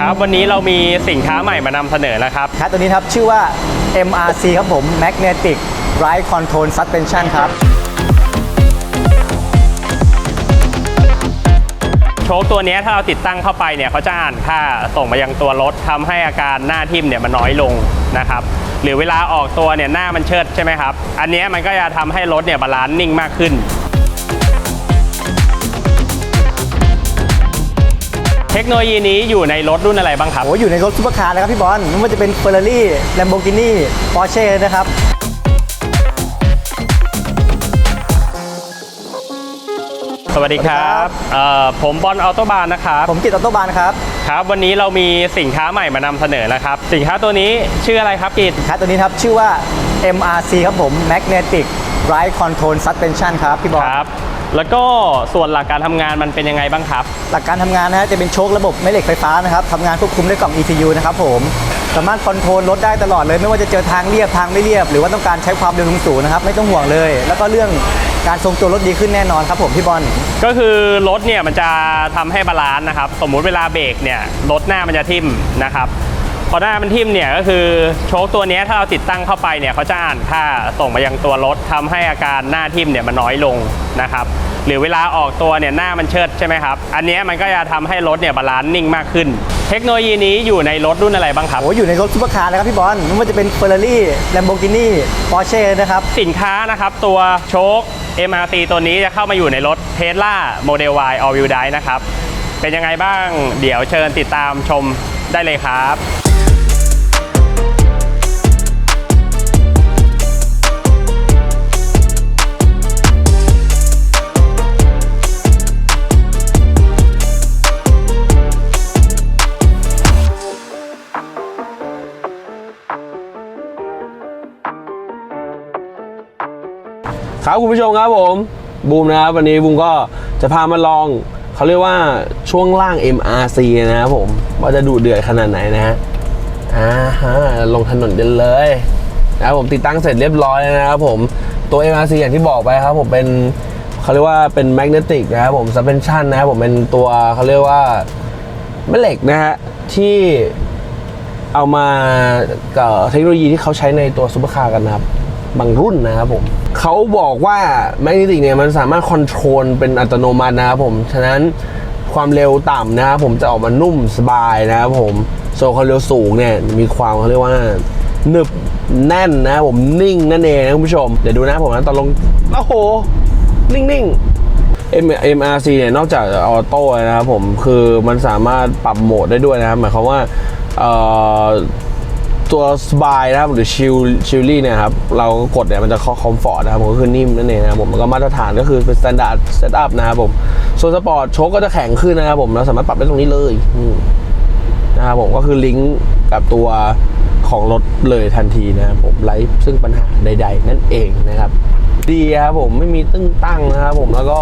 ครับ วันนี้เรามีสินค้าใหม่มานำเสนอแล้วครับ ครับตัวนี้ครับชื่อว่า MRC ครับผม Magnetic Ride Control Suspension ครับ โชคตัวเนี้ยถ้าเราติดตั้งเข้าไปเนี่ยเขาจะอ่านค่าส่งมายังตัวรถทำให้อาการหน้าทิ่มเนี่ยมันน้อยลงนะครับ หรือเวลาออกตัวเนี่ยหน้ามันเชิดใช่ไหมครับ อันเนี้ยมันก็จะทำให้รถเนี่ยบาลานซ์นิ่งมากขึ้น เทคโนโลยีนี้อยู่ในรถรุ่นอะไรบ้างครับ โอ้อยู่ในรถซุปเปอร์คาร์นะครับพี่บอลไม่ว่าจะเป็น Ferrari Lamborghini Porsche นะครับ สวัสดีครับเอ่อผมบอลออโตบานนะครับผมกิตออโตบานครับครับ วันนี้เรามีสินค้าใหม่มานำเสนอแล้วครับ สินค้าตัวนี้ชื่ออะไรครับกิตครับตัวนี้ครับชื่อว่า MRC ครับผม Magnetic Ride Control Suspension ครับพี่บอลครับ แล้วก็ส่วนหลักการทำงานมันเป็นยังไงบ้างครับ หลักการทำงานนะฮะจะเป็นโชคระบบแม่เหล็กไฟฟ้านะครับทำงานควบคุมด้วยกล่อง ECU นะครับผมสามารถคอนโทรลรถได้ตลอดเลย ไม่ว่าจะเจอทางเรียบทางไม่เรียบ หรือว่าต้องการใช้ความเร็วสูงๆนะครับไม่ต้องห่วงเลย แล้วก็เรื่องการทรงตัวรถดีขึ้นแน่นอนครับผมพี่บอลก็คือรถเนี่ยมันจะทำให้บาลานซ์นะครับ สมมุติเวลาเบรกเนี่ยรถหน้ามันจะทิ่มนะครับพอหน้ามันทิ่มเนี่ยก็คือโชคตัวเนี้ยถ้าเราติดตั้งเข้าไปเนี่ยเขาจะอ่านค่าส่งมายังตัวรถทำให้อาการหน้าทิ่มเนี่ยมันน้อยลงนะครับ หรือเวลาออกตัวเนี่ยหน้ามันเชิดใช่ไหมครับ อันเนี้ยมันก็จะทำให้รถเนี่ยบาลานซ์นิ่งมากขึ้น เทคโนโลยีนี้อยู่ในรถรุ่นอะไรบ้างครับโอ้อยู่ในรถซุปเปอร์คาร์นะครับพี่บอลไม่ว่าจะเป็น Ferrari Lamborghini Porsche นะครับ สินค้านะครับ ตัวโชค MRT ตัวนี้จะเข้ามาอยู่ในรถ Tesla Model Y All Wheel Drive นะครับ เป็นยังไงบ้างเดี๋ยวเชิญติดตามชมได้เลยครับ ครับคุณผู้ชมครับผมบูมนะครับวันนี้บูมก็จะพามาลองเขาเรียกว่าช่วงล่าง MRC นะครับผมว่าจะดูเดือดขนาดไหนนะฮะอ่าฮะลงถนนกันเลยนะครับผมติดตั้งเสร็จเรียบร้อยแล้วนะครับผมตัว MRC อย่างที่บอกไปครับผมเป็นเขาเรียกว่าเป็นแมกเนติกนะครับผม suspension นะครับผมเป็นตัวเขาเรียกว่าแม่เหล็กนะฮะที่เอามากับเทคโนโลยีที่เขาใช้ในตัวซูเปอร์คาร์กันนะครับ บางรุ่นนะครับผมเขาบอกว่าแมกเนติกเนี่ยมันสามารถคอนโทรลเป็นอัตโนมัตินะครับผม ฉะนั้นความเร็วต่ำนะครับผมจะออกมานุ่มสบายนะครับผมส่วนความเร็วสูงเนี่ยมีความเขาเรียกว่าหนึบแน่นนะผมนิ่งนั่นเองนะคุณผู้ชม เดี๋ยวดูนะผมนะตอนลง โอ้โห นิ่งๆ M MRC เนี่ยนอกจากออโต้นะครับผมคือมันสามารถปรับโหมดได้ด้วยนะครับหมายความว่า ตัวสบายนะครับหรือชิลชิลลี่เนี่ยครับเรากดเนี่ยมันจะเข้าคอมฟอร์ตนะครับผมก็คือนิ่มนั่นเองนะครับผมแล้วก็มาตรฐานก็คือเป็นสแตนดาร์ดเซตอัพนะครับผมส่วนสปอร์ตโชคก็จะแข็งขึ้นนะครับผมเราสามารถปรับได้ตรงนี้เลยนะครับผมก็คือลิงก์กับตัวของรถเลยทันทีนะครับผมไร้ซึ่งปัญหาใด ๆ นั่นเองนะครับ ดีครับผมไม่มีตึ้งตั้งนะครับผมแล้วก็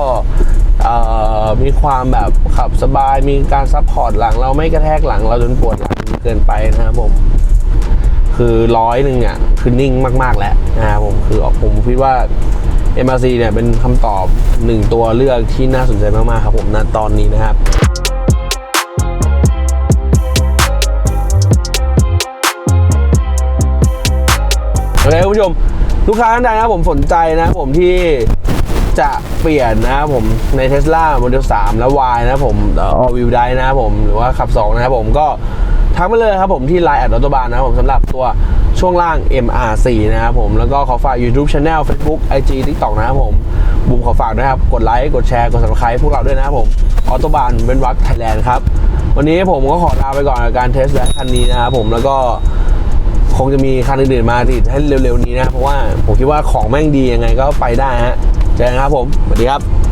มีความแบบขับสบายมีการซัพพอร์ตหลัง เราไม่กระแทกหลังเราจนปวดหลังเกินไปนะครับผม คือร้อยหนึ่งเนี่ยคือนิ่งมากๆแล้วนะครับผมคือผมคิดว่า MRC เนี่ยเป็นคำตอบหนึ่งตัวเลือกที่น่าสนใจมากๆครับผมณตอนนี้นะครับโอเคคุณผู้ชมลูกค้าท่านใดนะครับผมสนใจนะครับผมที่จะเปลี่ยนนะครับผมใน Tesla Model 3 และ Y นะครับผมออ All Wheel Drive นะครับผมหรือว่าขับ 2 นะครับผมก็ ทักไปเลยครับผมที่ Line แอดออโตบานนะครับผมสำหรับตัวช่วงล่าง MR4 นะครับผมแล้วก็ขอฝาก YouTube Channel Facebook IG TikTok นะครับผมบุมขอฝากนะครับ กดไลค์กดแชร์กด subscribe พวกเราด้วยนะครับผมออโตบานเป็นวักไทยแลนด์ครับ วันนี้ผมก็ขอลาไปก่อนกับการเทสแบคันนี้นะครับผมแล้วก็คงจะมีคันอื่นๆมาติดให้เร็วๆนี้นะ เพราะว่าผมคิดว่าของแม่งดียังไงก็ไปได้ฮะเจอกันครับผม สวัสดีครับ